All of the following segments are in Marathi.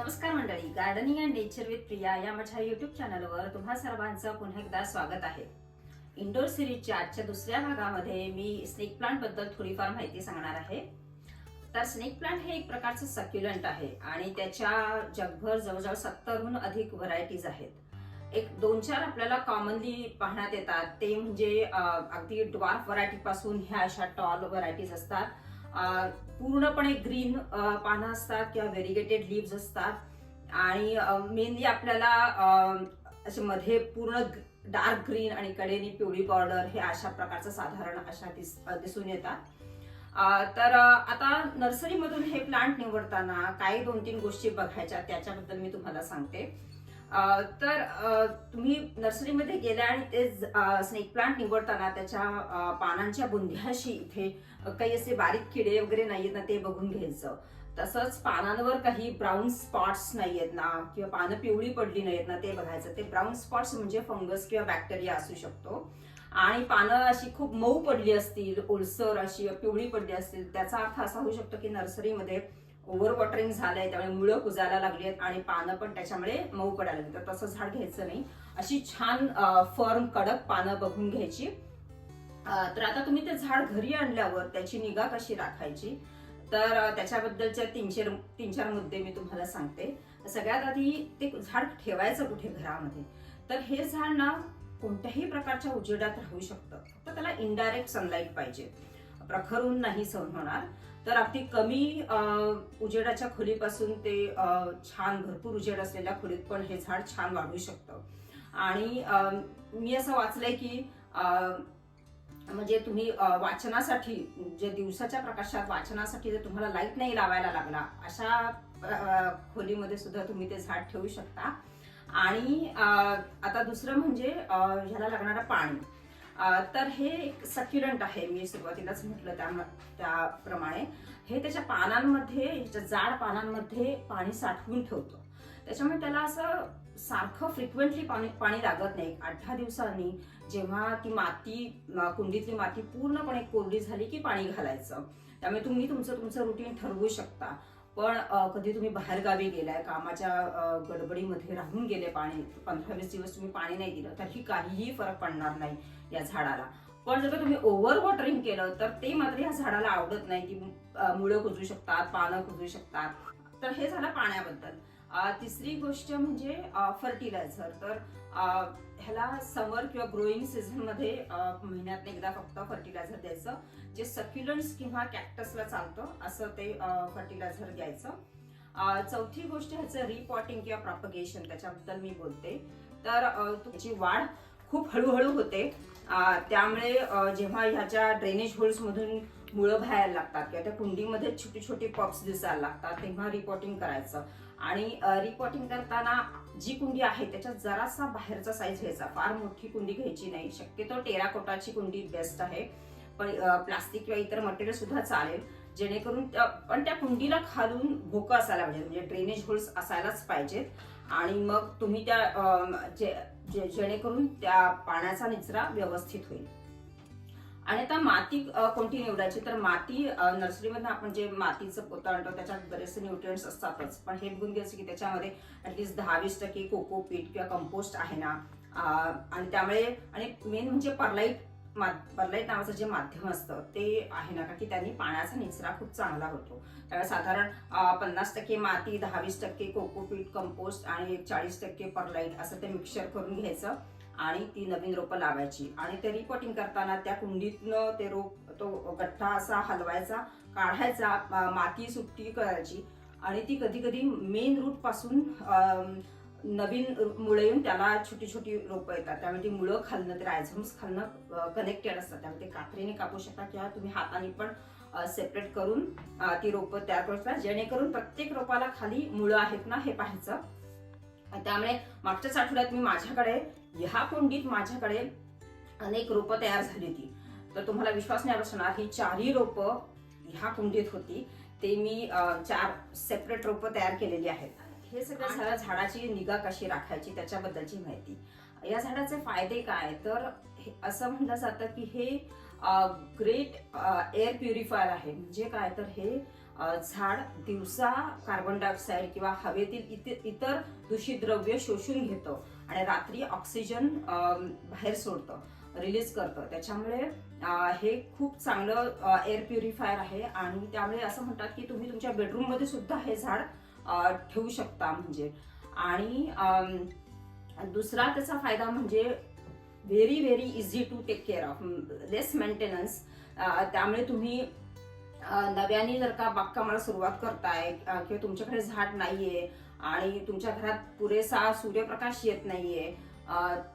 नमस्कार मंडळी. Gardening and nature with Priya या माझ्या युट्यूब चॅनलवर तुम्हा सर्वांचं पुन्हा एकदा स्वागत आहे. इंडोर सिरीजच्या आजच्या दुसऱ्या भागामध्ये मी स्नेक प्लांटबद्दल थोडीफार माहिती सांगणार आहे. तर स्नेक प्लांट हे एक प्रकारचं सक्युलंट आहे आणि त्याच्या जगभर जवळजवळ सत्तरहून अधिक व्हरायटीज आहेत. एक दोन चार आपल्याला कॉमनली पाहण्यात येतात. ते म्हणजे अगदी ड्वार्फ व्हरायटी पासून ह्या अशा टॉल व्हरायटीज असतात. पूर्णपणे ग्रीन पानं असतात किंवा व्हेरिगेटेड लिव्ज असतात. आणि मेनली आपल्याला असे मध्ये पूर्ण डार्क ग्रीन आणि कडेनी पिवळी बॉर्डर हे अशा प्रकारचं साधारण अशा दिस दिसून येतात. तर आता नर्सरीमधून हे प्लांट निवडताना काही दोन तीन गोष्टी बघायच्या त्याच्याबद्दल मी तुम्हाला सांगते. तर तुम्ही नर्सरीमध्ये गेल्या आणि ते स्नेक प्लांट निवडताना त्याच्या पानांच्या बुंध्याशी इथे काही असे बारीक किडे वगैरे नाही आहेत ना ते बघून घ्यायचं. तसंच पानांवर काही ब्राऊन स्पॉट्स नाहीयेत ना किंवा पानं पिवळी पडली नाहीत ना ते बघायचं. ते ब्राऊन स्पॉट्स म्हणजे फंगस किंवा बॅक्टेरिया असू शकतो. आणि पानं अशी खूप मऊ पडली असतील ओलसर अशी पिवळी पडली असतील त्याचा अर्थ असा होऊ शकतो की नर्सरीमध्ये ओव्हर वॉटरिंग झालंय त्यामुळे मुळं कुजायला लागली आहेत आणि पानं पण त्याच्यामुळे मऊ पडायला लागली तर तसं झाड घ्यायचं नाही. अशी छान फर्म कडक पानं बघून घ्यायची. तर आता तुम्ही ते झाड घरी आणल्यावर त्याची निगा कशी राखायची? तर त्याच्याबद्दलच्या तीनशे तीन चार तीन चार मुद्दे मी तुम्हाला सांगते. सगळ्यात आधी ते झाड ठेवायचं कुठे घरामध्ये? तर हे झाड ना कोणत्याही प्रकारच्या उजेडात राहू शकतं. फक्त त्याला इनडायरेक्ट सनलाईट पाहिजे. प्रखर ऊन नाही सहन होणार. तर अगदी कमी उजेडाच्या खोलीपासून ते छान भरपूर उजेड असलेल्या खोलीत पण हे झाड छान वाढू शकतं. आणि मी असं वाचलंय की म्हणजे तुम्ही वाचनासाठी जे दिवसाच्या प्रकाशात वाचनासाठी जर तुम्हाला लाइट नाही लावायला लागला अशा खोलीमध्ये सुद्धा तुम्ही ते झाड ठेवू शकता. आणि आता दुसरं म्हणजे ह्याला लागणारं पाणी. तर हे एक सक्युरंट आहे मी सुरुवातीलाच म्हटलं त्या त्याप्रमाणे. हे त्याच्या पानांमध्ये ह्याच्या जाड पानांमध्ये पाणी साठवून ठेवतो. त्याच्यामुळे त्याला असं सारखं फ्रिक्वेंटली पाणी पाणी लागत नाही. आठ दहा दिवसांनी जेव्हा ती माती कुंडीतली माती पूर्णपणे कोरडी झाली की पाणी घालायचं. त्यामुळे तुम्ही तुमचं तुमचं रुटीन ठरवू शकता. पण कधी तुम्ही बाहेरगावी गेलाय कामाच्या गडबडीमध्ये राहून गेले पाणी पंधरा वीस दिवस तुम्ही पाणी नाही दिलं तर ही काहीही फरक पडणार नाही या झाडाला. पण जर तुम्ही ओव्हर वॉटरिंग केलं तर ते मात्र या झाडाला आवडत नाही की मुळं कुजू शकतात पानं कुजू शकतात. तर हे झालं पाण्याबद्दल. तिसरी गोष्ट म्हणजे फर्टिलायझर तर ह्याला समर किंवा ग्रोईंग सीझनमध्ये महिन्यात एकदा फक्त फर्टिलायझर द्यायचं. जे सक्युलन्स किंवा कॅक्टसला चालतं असं ते फर्टिलायझर द्यायचं. चौथी गोष्ट ह्याचं रिपॉटिंग किंवा प्रॉपगेशन त्याच्याबद्दल मी बोलते. तर तुमची वाढ खूप हळूहळू होते. त्यामुळे जेव्हा ह्याच्या ड्रेनेज होल्समधून मुळं बाहेर लागतात किंवा त्या कुंडीमध्ये छोटी छोटी पॉप्स दिसायला लागतात तेव्हा रिपोर्टिंग करायचं. आणि रिपोर्टिंग करताना जी कुंडी आहे त्याच्यात जरासा बाहेरचा साईज घ्यायचा. फार मोठी कुंडी घ्यायची नाही. शक्यतो टेराकोटाची कुंडी बेस्ट आहे. पण प्लास्टिक किंवा इतर मटेरियल सुद्धा चालेल. जेणेकरून पण त्या कुंडीला खालून भोकं असायला पाहिजे. म्हणजे ड्रेनेज होल्स असायलाच पाहिजेत. आणि मग तुम्ही त्या जे- जेणेकरून त्या पाण्याचा निचरा व्यवस्थित होईल. आणि आता माती कोणती निवडायची? तर माती नर्सरीमध्ये आपण जे मातीचं पोतं आणतो त्याच्यात बरेचसे न्यूट्रिएंट्स असतातच. पण हे बघून घ्यायचं की त्याच्यामध्ये ॲटलिस्ट दहा वीस टक्के कोकोपीट किंवा कंपोस्ट आहे ना. आणि त्यामुळे आणि मेन म्हणजे परलाईट परलाईट नावाचं जे माध्यम असतं ते आहे ना का? की त्यांनी पाण्याचा निचरा खूप चांगला होतो. त्यामुळे साधारण पन्नास टक्के माती दहा वीस टक्के कोकोपीट कंपोस्ट आणि चाळीस टक्के परलाईट असं ते मिक्सर करून घ्यायचं. आणि ती नवीन रोपं लावायची. आणि ते रिपोर्टिंग करताना त्या कुंडीतनं ते रोप तो गठ्ठा असा हलवायचा काढायचा माती सुट्टी करायची. आणि ती कधी कधी मेन रूटपासून नवीन मुळे येऊन त्याला छोटी छोटी रोपं येतात. त्यामुळे ती मुळं खालणं ते रायझम्स खालणं कनेक्टेड असतात. त्यामुळे ते कात्रीने कापू शकता किंवा तुम्ही हाताने पण सेपरेट करून ती रोपं तयार करू शकता. जेणेकरून प्रत्येक रोपाला खाली मुळं आहेत ना हे पाहायचं. त्यामुळे मागच्याच आठवड्यात मी माझ्याकडे ह्या कुंडीत माझ्याकडे अनेक रोपं तयार झाली होती. तर तुम्हाला विश्वास नाही बसणार ही चारही रोपं ह्या कुंडीत होती. ते मी चार सेपरेट रोपं तयार केलेली आहेत. हे सगळं झालं झाडाची निगा कशी राखायची त्याच्याबद्दलची माहिती. या झाडाचे फायदे काय? तर असं म्हणलं जातं की हे ग्रेट एअर प्युरिफायर आहे. म्हणजे काय? तर हे झाड दिवसा कार्बन डायऑक्साईड किंवा हवेतील इतर इतर दूषित द्रव्य शोषून घेतं आणि रात्री ऑक्सिजन बाहेर सोडतं रिलीज करतं. त्याच्यामुळे हे खूप चांगलं एअर प्युरिफायर आहे आणि त्यामुळे असं म्हणतात की तुम्ही तुमच्या बेडरूममध्ये सुद्धा हे झाड ठेवू शकता म्हणजे. आणि दुसरा त्याचा फायदा म्हणजे very very easy to take care of less maintenance त्यामुळे तुम्ही नव्याने जर का बागकामाला सुरुवात करताय किंवा तुमच्याकडे झाड नाहीये आणि तुमच्या घरात पुरेसा सूर्यप्रकाश येत नाहीये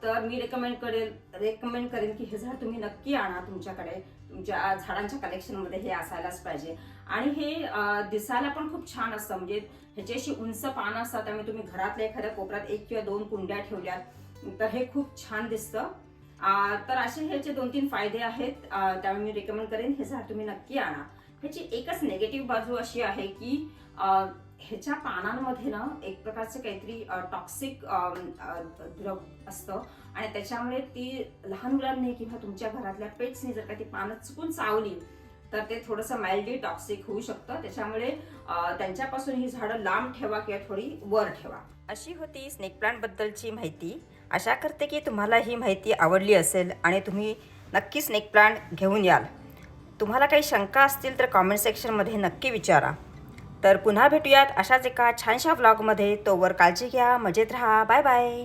तर मी रेकमेंड करेल रेकमेंड करेन की हे झाड तुम्ही नक्की आणा तुमच्याकडे. तुमच्या झाडांच्या कलेक्शनमध्ये हे असायलाच पाहिजे. आणि हे दिसायला पण खूप छान असतं. म्हणजे ह्याच्याशी उंच पानं असतात त्यामुळे तुम्ही घरातल्या एखाद्या कोपऱ्यात एक किंवा दोन कुंड्या ठेवल्यात तर हे खूप छान दिसतं. तर असे ह्याचे दोन तीन फायदे आहेत. त्यामुळे मी रेकमेंड करेन हे झाड तुम्ही नक्की आणा. ह्याची एकच नेगेटिव्ह बाजू अशी आहे की ह्याच्या पानांमध्ये ना एक प्रकारचं काहीतरी टॉक्सिक द्रव असतं. आणि त्याच्यामुळे ती लहान मुलांनी किंवा तुमच्या घरातल्या पेट्सनी जर का ती पानं चुकून चावली तर ते थोडंसं माइल्डली टॉक्सिक होऊ शकतं. त्याच्यामुळे त्यांच्यापासून ही झाडं लांब ठेवा किंवा थोडी वर ठेवा. अशी होती स्नेक प्लांट बद्दलची माहिती. आशा करते की तुम्हाला ही माहिती आवडली असेल आणि तुम्ही नक्की स्नेक प्लांट घेऊन याल. तुम्हाला काही शंका असतील तर कॉमेंट सेक्शनमध्ये नक्की विचारा. तर पुन्हा भेटूयात अशाच एका छानशा ब्लॉगमध्ये तोवर काळजी घ्या मजेत राहा. Bye bye